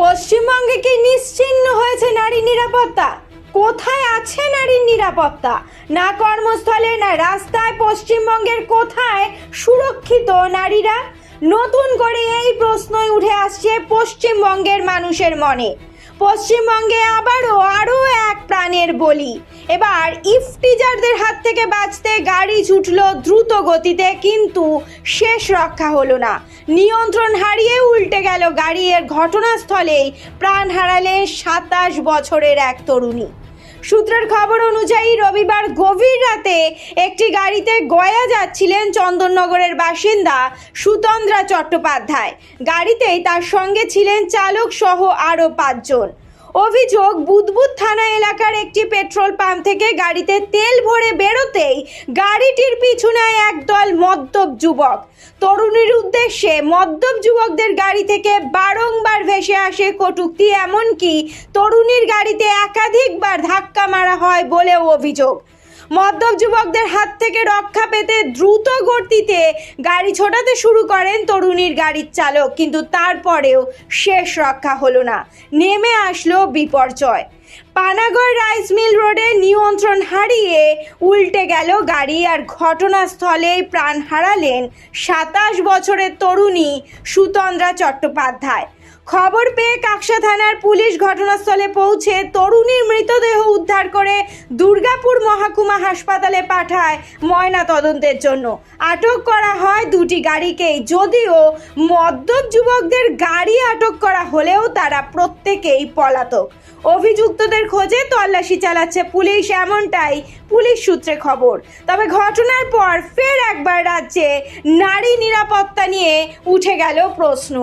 পশ্চিমবঙ্গে কি নিশ্চিহ্ন হয়েছে নারী নিরাপত্তা? কোথায় আছে নারীর নিরাপত্তা? না কর্মস্থলে, না রাস্তায় পশ্চিমবঙ্গের কোথায় সুরক্ষিত নারীরা? নতুন করে এই প্রশ্নই উঠে আসছে পশ্চিমবঙ্গের মানুষের মনে। পশ্চিমবঙ্গে আবারও আরও এক প্রাণের বলি। এবার ইফটিজারদের হাত থেকে বাঁচতে গাড়ি ছুটল দ্রুত গতিতে, কিন্তু শেষ রক্ষা হলো না। নিয়ন্ত্রণ হারিয়ে উল্টে গেল গাড়ি এর ঘটনাস্থলেই। প্রাণ হারালেন সাতাশ বছরের এক তরুণী। সূত্রের খবর অনুযায়ী, রবিবার গভীর রাতে একটি গাড়িতে গয়া যাচ্ছিলেন চন্দননগরের বাসিন্দা সুতন্দ্রা চট্টোপাধ্যায়। গাড়িতেই তার সঙ্গে ছিলেন চালক সহ আরও পাঁচজন। অভিযোগ, বুদবুদ থানা এলাকার একটি পেট্রোল পাম্প থেকে গাড়িতে তেল ভরে বেরোতেই গাড়িটির পিছনে একদল মদ্যপ যুবক। তরুণীর উদ্দেশ্যে মদ্যপ যুবকদের গাড়ি থেকে বারংবার ভেসে আসে কটুক্তি, এমনকি তরুণীর গাড়িতে একাধিকবার ধাক্কা মারা হয় বলেও অভিযোগ। মদ্যপ যুবকদের হাত থেকে রক্ষা পেতে দ্রুত গতিতে গাড়ি ছোটাতে শুরু করেন তরুণীর গাড়ির চালক, কিন্তু তারপরেও শেষ রক্ষা হলো না। নেমে আসলো বিপর্যয়। পানাগড় রাইস মিল রোডে নিয়ন্ত্রণ হারিয়ে উল্টে গেল গাড়ি আর ঘটনাস্থলেই প্রাণ হারালেন সাতাশ বছরের তরুণী সুতন্দ্রা চট্টোপাধ্যায়। খবর পেয়ে কাকসা থানার পুলিশ ঘটনাস্থলে পৌঁছে তরুণীর মৃতদেহ উদ্ধার করে দুর্গাপুর মহাকুমা হাসপাতালে পাঠায় ময়না তদন্তের জন্য। আটক করা হয় দুটি গাড়িকেই যদিও মদ্যপ যুবকদের গাড়ি আটক করা হলেও তারা প্রত্যেকেই পলাতক। অভিযুক্তদের খোঁজে তল্লাশি চালাচ্ছে পুলিশ, এমনটাই পুলিশ সূত্রে খবর। তবে ঘটনার পর ফের একবার রাজ্যে নারী নিরাপত্তা নিয়ে উঠে গেল প্রশ্ন।